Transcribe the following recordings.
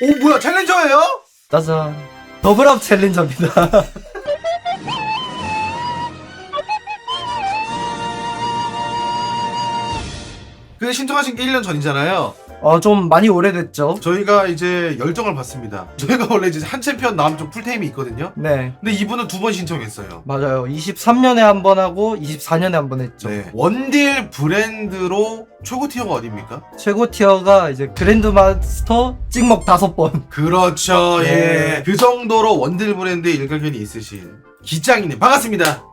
오 뭐야 챌린저예요? 짜잔. 더블업 챌린저입니다. 그 신청하신 게 1년 전이잖아요. 어, 좀 많이 오래됐죠? 저희가 이제 열정을 받습니다. 저희가 원래 이제 한 챔피언 나오면 좀 풀타임이 있거든요. 네. 근데 이분은 두 번 신청했어요. 맞아요. 23년에 한 번 하고 24년에 한 번 했죠. 네. 원딜 브랜드로 최고 티어가 어딥니까? 최고 티어가 이제 그랜드마스터 찍먹 다섯 번. 그렇죠. 네. 예. 그 정도로 원딜 브랜드에 일가견이 있으신 기장이님 반갑습니다.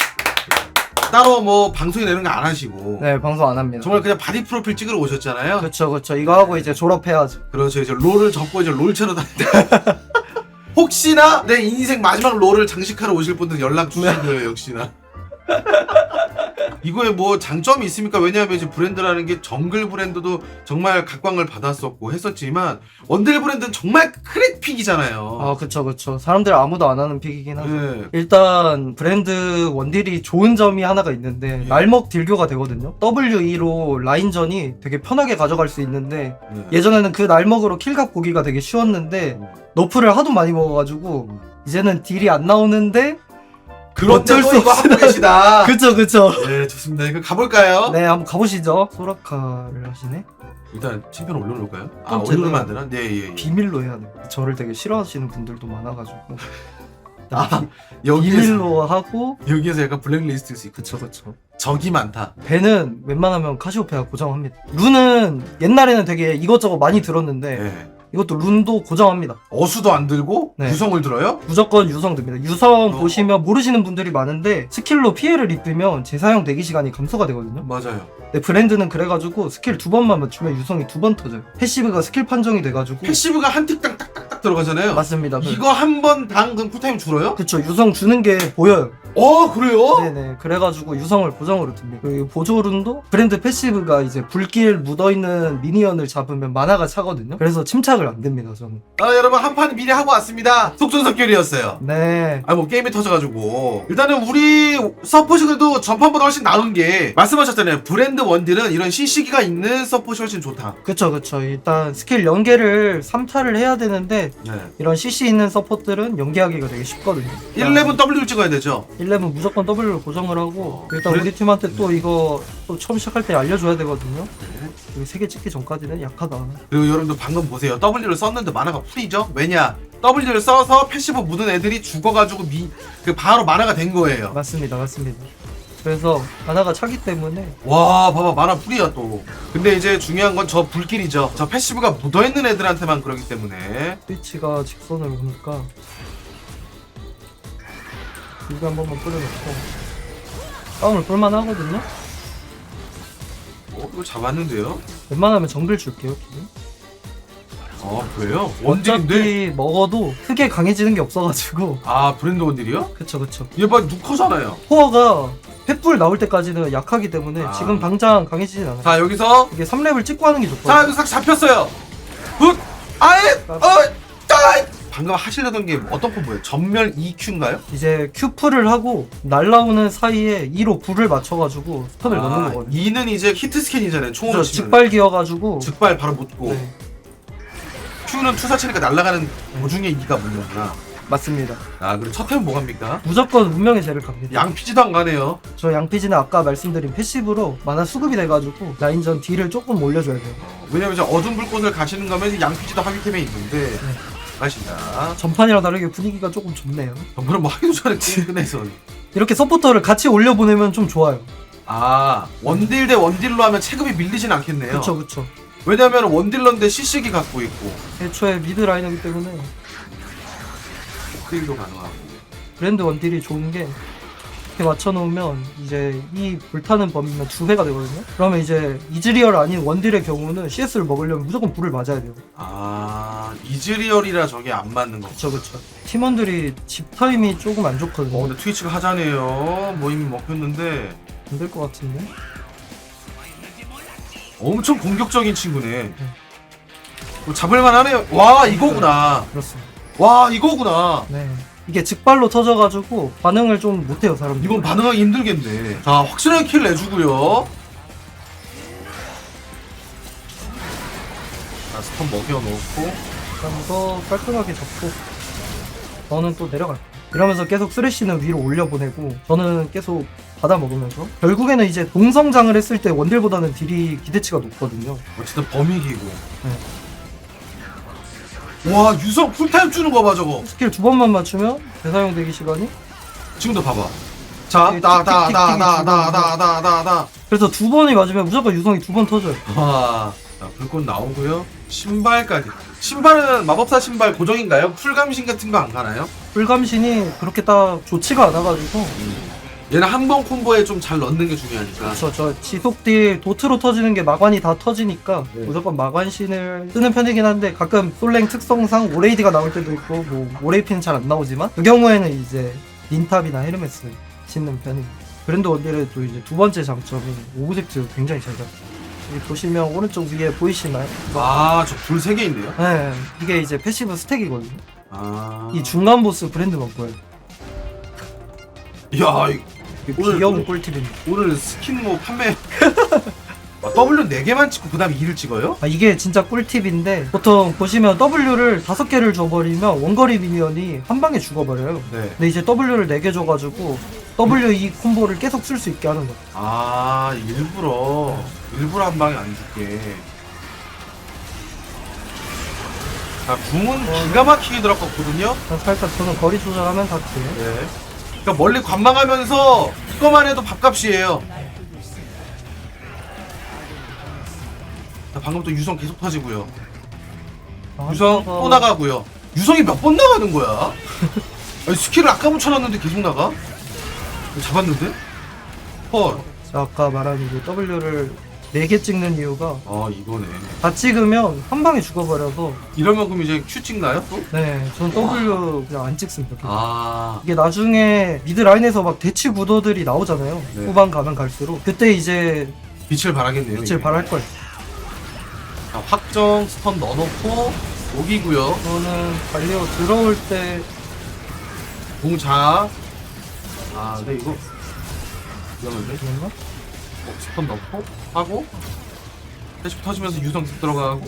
따로 뭐 방송에 내는 거안 하시고 네, 방송 안 합니다. 정말 그냥 바디 프로필 찍으러 오셨잖아요. 그쵸, 그쵸. 이거 하고 이제 졸업해야죠. 그렇죠. 이제 롤을 접고 이제 롤체로 다닌다. 혹시나 내 인생 마지막 롤을 장식하러 오실 분들 연락 주시고요. 네. 역시나. 이거에 뭐 장점이 있습니까? 왜냐하면 이제 브랜드라는 게 정글 브랜드도 정말 각광을 받았었고 했었지만 원딜 브랜드는 정말 크랙 픽이잖아요. 아, 그쵸, 그쵸. 사람들 아무도 안 하는 픽이긴 하죠. 네. 일단 브랜드 원딜이 좋은 점이 하나가 있는데 예. 날먹 딜교가 되거든요. W2로 라인전이 되게 편하게 가져갈 수 있는데 네. 예전에는 그 날먹으로 킬각 보기가 되게 쉬웠는데 너프를 하도 많이 먹어가지고 음. 이제는 딜이 안 나오는데 어쩔 수 이거 하고 없이 계시다. 그쵸 그쵸 네, 좋습니다. 이거 가볼까요? 네 한번 가보시죠 소라카를 하시네 일단 챔피언 올려놓을까요? 아, 올려놓으면 안 되나? 네, 예, 예. 비밀로 해야 돼 저를 되게 싫어하시는 분들도 많아가지고 아, 비- 여기에서, 비밀로 하고 여기에서 약간 블랙리스트일 수 있고. 그쵸 그쵸 적이 많다. 배는 웬만하면 카시오페아 고정합니다 룬은 옛날에는 되게 이것저것 많이 들었는데 네. 이것도 룬도 고정합니다 어수도 안 들고 네. 구성을 들어요? 무조건 유성 듭니다. 유성 어. 보시면 모르시는 분들이 많은데 스킬로 피해를 입히면 재사용 대기 시간이 감소가 되거든요. 맞아요. 근데 브랜드는 그래가지고 스킬 두 번만 맞추면 유성이 두 번 터져요. 패시브가 스킬 판정이 돼가지고 패시브가 한 틱당 딱딱딱 들어가잖아요. 맞습니다. 그- 이거 한 번 당 그럼 쿨타임 줄어요? 그쵸 유성 주는 게 보여요. 어 그래요? 네네 그래가지고 유성을 보정으로 듭니다. 그리고 보조룬도 브랜드 패시브가 이제 불길 묻어있는 미니언을 잡으면 만화가 차거든요. 그래서 침착을 안 됩니다 저는. 아 여러분 한 판 미리 하고 왔습니다. 속전속결이었어요. 네. 아 뭐 게임이 터져가지고 일단은 우리 서포시 그래도 전판보다 훨씬 나은 게 말씀하셨잖아요. 브랜드 원딜은 이런 CC기가 있는 서포시 훨씬 좋다. 그쵸 그쵸 일단 스킬 연계를 3차를 해야 되는데 네. 이런 CC 있는 서포트들은 연계하기가 되게 쉽거든요. 11 W 찍어야 되죠. 11 무조건 W를 고정을 하고 일단 그래? 우리 팀한테 또 이거 또 처음 시작할 때 알려줘야 되거든요. 여기 3개 찍기 전까지는 약하다. 그리고 여러분들 방금 보세요. W를 썼는데 만화가 풀이죠? 왜냐? W를 써서 패시브 묻은 애들이 죽어가지고 미, 그 바로 만화가 된 거예요. 맞습니다, 맞습니다. 그래서 하나가 차기 때문에 와 봐봐 만화 풀이야 또 근데 이제 중요한 건 저 불길이죠 저 패시브가 묻어있는 애들한테만 그러기 때문에 스위치가 직선을 오니까 이거 한 번만 뿌려놓고 싸움을 볼만 하거든요. 어 이거 잡았는데요? 웬만하면 정글 줄게요. 지금. 아 그래요? 원딜인데? 어차피 먹어도 크게 강해지는 게 없어가지고 아 브랜드 원딜이요? 그쵸 그쵸. 얘봐 누커잖아요 코어가 횃불 나올 때까지는 약하기 때문에 아. 지금 당장 강해지진 않아요. 자 여기서 이게 3렙을 찍고 하는 게 자 좋거든요. 여기서 싹 잡혔어요 굿 아예 어 짜이 방금 하시려던 게 어떤 콤보예요? 전멸 EQ인가요? 이제 Q풀을 하고 날라오는 사이에 2로 불을 맞춰가지고 스턴을 넣는 아, 거거든요. 2는 이제 히트 스캔이잖아요 총으로 그래서 치면 직발기여가지고 즉발 바로 묻고 네, Q는 투사 치니까 날아가는 도중에 2가 묻는구나 맞습니다. 아 그리고 첫 템은 뭐 갑니까? 무조건 운명의 죄를 갑니다. 양피지도 안 가네요 저 양피지는 아까 말씀드린 패시브로 만화 수급이 돼가지고 라인전 딜을 조금 올려줘야 돼요. 왜냐면 이제 어둠 불꽃을 가시는 거면 양피지도 하위템에 있는데 맞습니다. 전판이랑 다르게 분위기가 조금 좋네요. 그럼 뭐 하기도 전에 끝내서 이렇게 서포터를 같이 올려보내면 좀 좋아요. 아 원딜 대 원딜로 하면 체급이 밀리진 않겠네요. 그쵸 그쵸. 왜냐면 원딜러인데 CC기 갖고 있고 애초에 미드 라인이기 때문에 딜도 가능하고 브랜드 원딜이 좋은 게 이렇게 맞춰놓으면 이제 이 불타는 범위면 두 배가 되거든요. 그러면 이제 이즈리얼 아닌 원딜의 경우는 CS를 먹으려면 무조건 불을 맞아야 돼요. 아 이즈리얼이라 저게 안 맞는 거. 그쵸 그쵸. 팀원들이 집 타임이 조금 안 좋거든요. 어 근데 트위치가 하자네요. 뭐 이미 먹혔는데 안 될 것 같은데. 엄청 공격적인 친구네. 뭐 잡을만 하네요. 와 이거구나. 그렇습니다. 와 이거구나. 네. 이게 즉발로 터져가지고 반응을 좀 못해요 사람들이. 이건 반응하기 힘들겠네. 자, 확실하게 킬 내주고요. 자, 스턴 먹여놓고. 이거 깔끔하게 잡고 저는 또 내려갈게요. 이러면서 계속 쓰레쉬는 위로 올려보내고 저는 계속 받아 먹으면서 결국에는 이제 동성장을 했을 때 원딜보다는 딜이 기대치가 높거든요. 어쨌든 범위기고. 와 유성 풀타임 주는 거 봐 저거. 스킬 두 번만 맞추면 대사용 대기 시간이 지금도 봐봐. 자, 네, 나, 나, 나, 나. 나, 나, 나, 나, 나. 그래서 두 번이 맞으면 무조건 유성이 두 번 터져요. 와, 자, 불꽃 나오고요. 신발까지. 신발은 마법사 신발 고정인가요? 풀감신 같은 거 안 가나요? 불감신이 그렇게 딱 좋지가 않아가지고 얘는 한 번 콤보에 좀 잘 넣는 게 중요하니까. 저, 저 지속딜 도트로 터지는 게 마관이 다 터지니까 네. 무조건 마관신을 쓰는 편이긴 한데 가끔 솔랭 특성상 오레이디가 나올 때도 있고 뭐 오레이피는 잘 안 나오지만 그 경우에는 이제 닌탑이나 헤르메스 짓는 편이고 브랜드 원딜의 또 이제 두 번째 장점이 오브젝트 굉장히 잘 잡혀요 여기 보시면 오른쪽 위에 보이시나요? 아, 저 불 세 개인데요? 네 이게 이제 패시브 스택이거든요 아. 이 중간 보스 브랜드만 보여요 야, 이- 오늘- 귀여운 꿀팁입니다 오늘 스킨 뭐 판매. 아, W 4개만 찍고 그 다음에 2를 찍어요? 아, 이게 진짜 꿀팁인데 보통 보시면 W를 다섯 개를 줘버리면 원거리 미니언이 한 방에 죽어버려요. 네. 근데 이제 W를 4개 줘가지고 W 이 콤보를 계속 쓸 수 있게 하는 거야. 아, 일부러. 일부러 한 방에 안 죽게. 자, 궁은 기가 막히게 들어갔거든요? 그냥 살짝 저는 거리 조절하면 다 돼요. 네. 그러니까 멀리 관망하면서 이거만 해도 밥값이에요. 자, 방금 또 유성 계속 터지고요. 아, 유성 또 나가고요. 유성이 몇 번 나가는 거야? 아니, 스킬을 아까 붙여놨는데 계속 나가? 잡았는데? 헐. 자, 아까 말한 이제 W를 4개 찍는 이유가 아 이거네. 다 찍으면 한 방에 죽어버려서 이러면 그럼 이제 큐 찍나요 또? 네, 저는 W 그냥 안 찍습니다. 아. 이게 나중에 미드 라인에서 막 대치 구도들이 나오잖아요. 네. 후반 가면 갈수록 그때 이제 빛을 발하겠네요. 빛을 이게. 발할 거예요. 자, 확정 스턴 넣어놓고 녹이고요. 저는 갈리오 들어올 때 공자. 아, 근데 이거 위험한데? 그런가? 어, 스턴 넣고 하고 패시 터지면서 유성 쭉 들어가고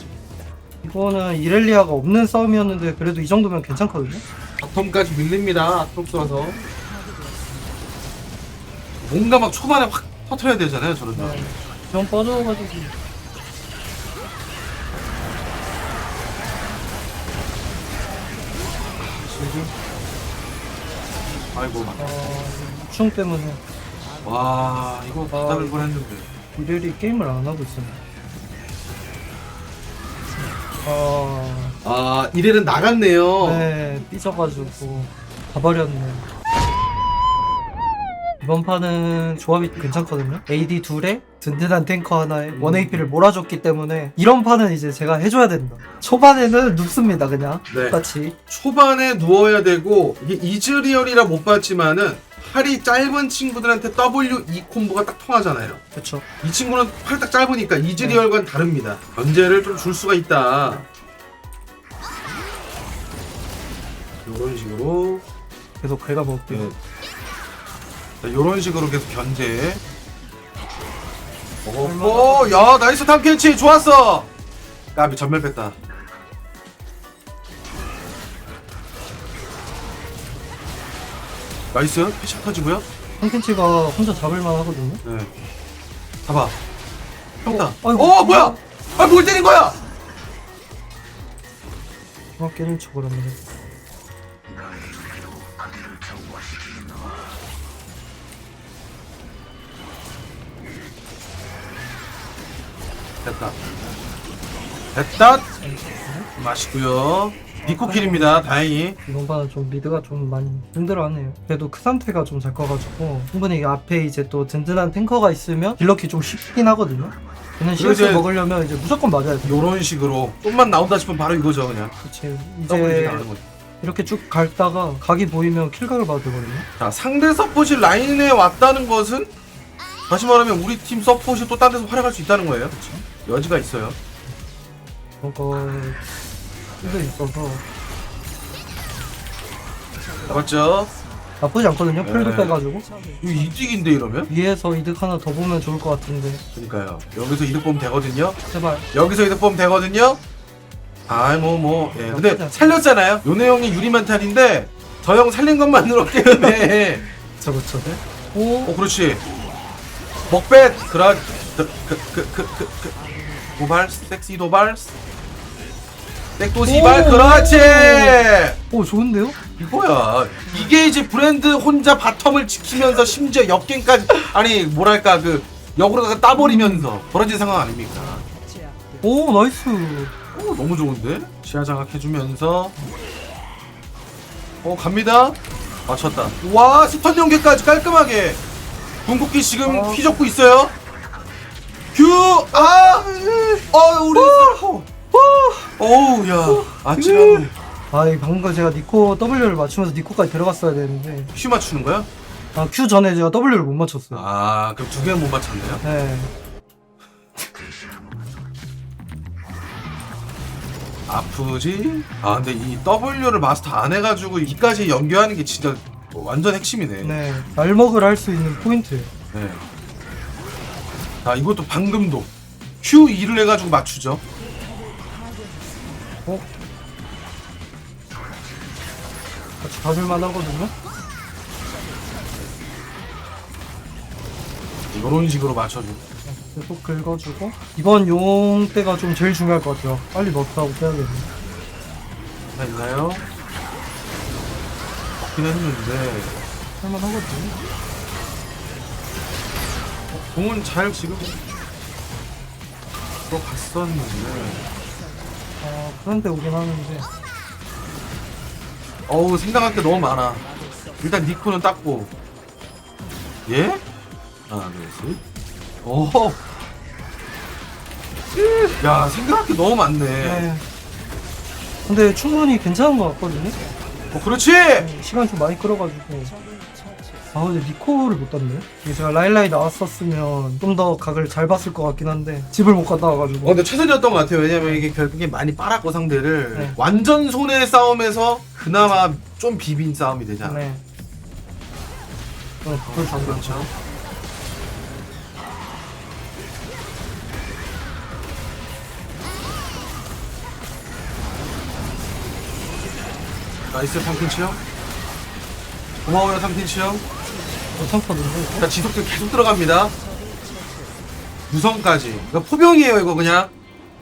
이거는 이렐리아가 없는 싸움이었는데 그래도 이 정도면 괜찮거든요. 바텀까지 밀립니다. 아트록스라서 뭔가 막 초반에 확 터트려야 되잖아요. 저런 거. 네. 좀 빠져가지고 실드. 아이고. 어, 충 때문에 와 이거 바닥을 뻔했는데. 이렐리 게임을 안 하고 있어요. 아, 아 이래는 나갔네요. 네, 삐져가지고 가버렸네. 이번 판은 조합이 괜찮거든요. AD 둘에 든든한 탱커 하나에 음. 1AP를 몰아줬기 때문에 이런 판은 이제 제가 해줘야 된다. 초반에는 눕습니다, 그냥. 네. 똑같이. 초반에 누워야 되고 이게 이즈리얼이라 못 봤지만은 팔이 짧은 친구들한테 W E 콤보가 딱 통하잖아요. 그쵸. 이 친구는 팔 딱 짧으니까 이즈리얼과는 다릅니다. 견제를 좀 줄 수가 있다. 이런 식으로 계속 긁어볼게요. 네. 자, 이런 식으로 계속 견제. 오, 야 나이스 탐캐치 좋았어. 까비 전멸 뺐다. 나이스 패시 터지고요. 콘텐츠가 혼자 잡을만 하거든요. 네. 잡아. 평타. 어, 어, 아이고. 뭐야? 아, 뭘 때린 거야? 아, 깨는 척을 하네. 됐다. 됐다. 맛있고요. 니코킬입니다. 다행히. 이번 판은 좀 미드가 좀 많이 힘들어하네요. 그래도 크산테가 좀 잘 커가지고 충분히 앞에 이제 또 든든한 탱커가 있으면 딜러키 좀 쉽긴 하거든요. 그냥 CS 이제- 먹으려면 이제 무조건 맞아야 돼. 요런 식으로 좀만 나온다 싶으면 바로 이거죠, 그냥. 그치. 더블 이제 나가는 거죠. 이렇게 쭉 갈다가 각이 보이면 킬각을 봐도 되거든요. 자, 상대 서폿이 라인에 왔다는 것은 다시 말하면 우리 팀 서폿이 또 딴 데서 활약할 수 있다는 거예요. 여지가 있어요. 그거 쓸수 있어서 맞죠? 나쁘지 않거든요. 풀도 네. 빼가지고 이거 이득인데 이러면? 위에서 이득 하나 더 보면 좋을 것 같은데 그러니까요. 여기서 이득 보면 되거든요. 제발 여기서 이득 보면 되거든요. 아이 뭐 뭐 예. 나쁘지 근데. 살렸잖아요 요네 형이 유리만탈인데 저 형 살린 것만으로 게임에 그쵸 그쵸 오어 그렇지 먹뱃 그라 그그그그 도발 섹시 도발 백도 시발 오. 그렇지! 오 좋은데요? 이거야. 이게 이제 브랜드 혼자 바텀을 지키면서 심지어 역갱까지 아니 뭐랄까 그 역으로다가 따버리면서 벌어진 상황 아닙니까? 오 나이스. 오 너무 좋은데? 시야 장악해주면서. 어 갑니다. 맞췄다. 와 스턴 연계까지 깔끔하게. 궁극기 지금 어. 휘젓고 있어요. 큐아! 어 우리 어우 야 아찔하네 아이 방금 제가 니코 W를 맞추면서 니코까지 들어갔어야 되는데. 큐 맞추는 거야? 아 Q 전에 제가 W를 못 맞췄어요. 아 그럼 두 개는 못 맞췄네요? 네. 아프지? 아 근데 이 W를 마스터 안 해가지고 이까지 연결하는 게 진짜 완전 핵심이네. 네, 날먹을 할 수 있는 포인트예요. 네. 자 이것도 방금도 Q2를 해가지고 맞추죠 어? 같이 봐줄만 하거든요? 이런 식으로 맞춰줘. 계속 긁어주고. 이번 용 때가 좀 제일 중요할 것 같아요. 빨리 넣었다고 해야겠네. 하나 있나요? 먹긴 했는데. 할만하거든요 어, 공은 잘 지금 들어갔었는데 아 그런데 오긴 하는데. 어우 생각할 게 너무 많아. 일단 니코는 땄고. 예? 하나 둘셋. 오호 야 생각할 게 너무 많네. 네. 근데 충분히 괜찮은 것 같거든요. 어 그렇지! 네, 시간 좀 많이 끌어가지고 아 근데 니코를 못 땄네. 이게 제가 라일라이 나왔었으면 좀 더 각을 잘 봤을 것 같긴 한데 집을 못 갔다 어 와가지고. 근데 최선이었던 것 같아요. 왜냐면 이게 결국에 많이 빨았고 상대를. 네. 완전 손해 싸움에서 그나마 좀 비빈 싸움이 되잖아? 네. 저는 그걸 다 그렇죠. 나이스 상品치형. 고마워요 상品치형 괜찮거든요 자 지속도 계속 들어갑니다. 무성까지. 그러니까 포병이에요 이거 그냥.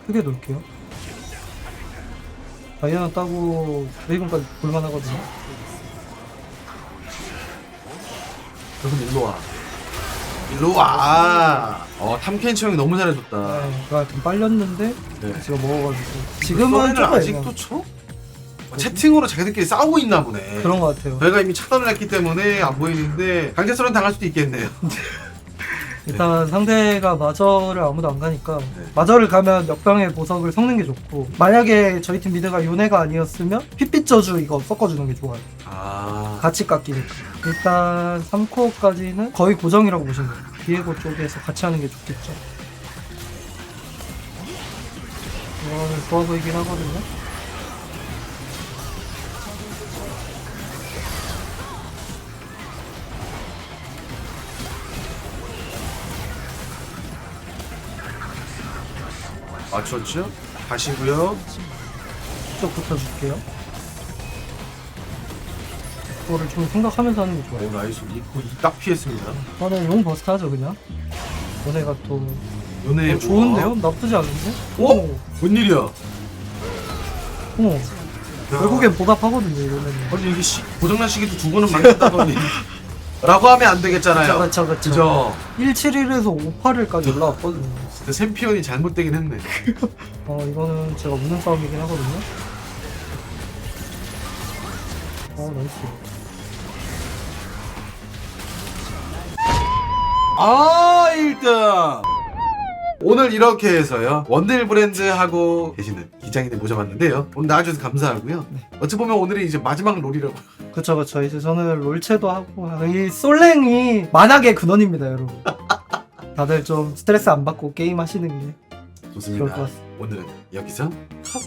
크게 놓을게요. 다이아나 따고 레이븐까지 볼만하거든요. 그럼 일로 와. 일로 와 어 탐켄치 형이 너무 잘해줬다. 네, 제가 좀 빨렸는데 네. 제가 먹어가지고. 지금은 아직도 쳐? 어, 채팅으로 자기들끼리 싸우고 있나 보네. 그런 것 같아요. 저희가 이미 차단을 했기 때문에 안 보이는데 강제설은 당할 수도 있겠네요. 일단 상대가 마저를 아무도 안 가니까 네. 마저를 가면 역병의 보석을 섞는 게 좋고 만약에 저희 팀 미드가 요네가 아니었으면 핏빛 저주 이거 섞어주는 게 좋아요. 아. 같이 깎이니까. 일단 3코어까지는 거의 고정이라고 보시면 돼요. 디에고 쪽에서 같이 하는 게 좋겠죠. 이거는 좋아 보이긴 하거든요 맞췄죠? 가시고요. 쪽 붙여줄게요. 그거를 좀 생각하면서 하는 게 좋아요. 오 나이스. 이거 딱 피했습니다. 저는 용 버스트 하죠 그냥. 요네가 또. 요네 어, 좋은데요? 나쁘지 않은데? 오! 웬일이야? 오 결국엔 보답하거든요 이거는. 아니 이게 시, 고장난 시계도 두 번은 망쳤다더니. 라고 하면 안 되겠잖아요. 그쵸 그쵸 그죠? 171에서 58일까지 올라왔거든요 샘피언이 잘못되긴 했네. 어 이거는 제가 웃는 싸움이긴 하거든요. 어 나이스. 아 1등! 오늘 이렇게 해서요. 원딜 브랜드 하고 계시는 기장님들 모셔봤는데요. 오늘 나와주셔서 감사하고요. 어찌 보면 오늘이 이제 마지막 롤이라고. 그쵸 그쵸. 이제 저는 롤체도 하고 이 솔랭이 만악의 근원입니다 여러분 다들 좀 스트레스 안 받고 게임 하시는 게 좋을 것 좋습니다. 같습니다. 오늘은 여기서 컷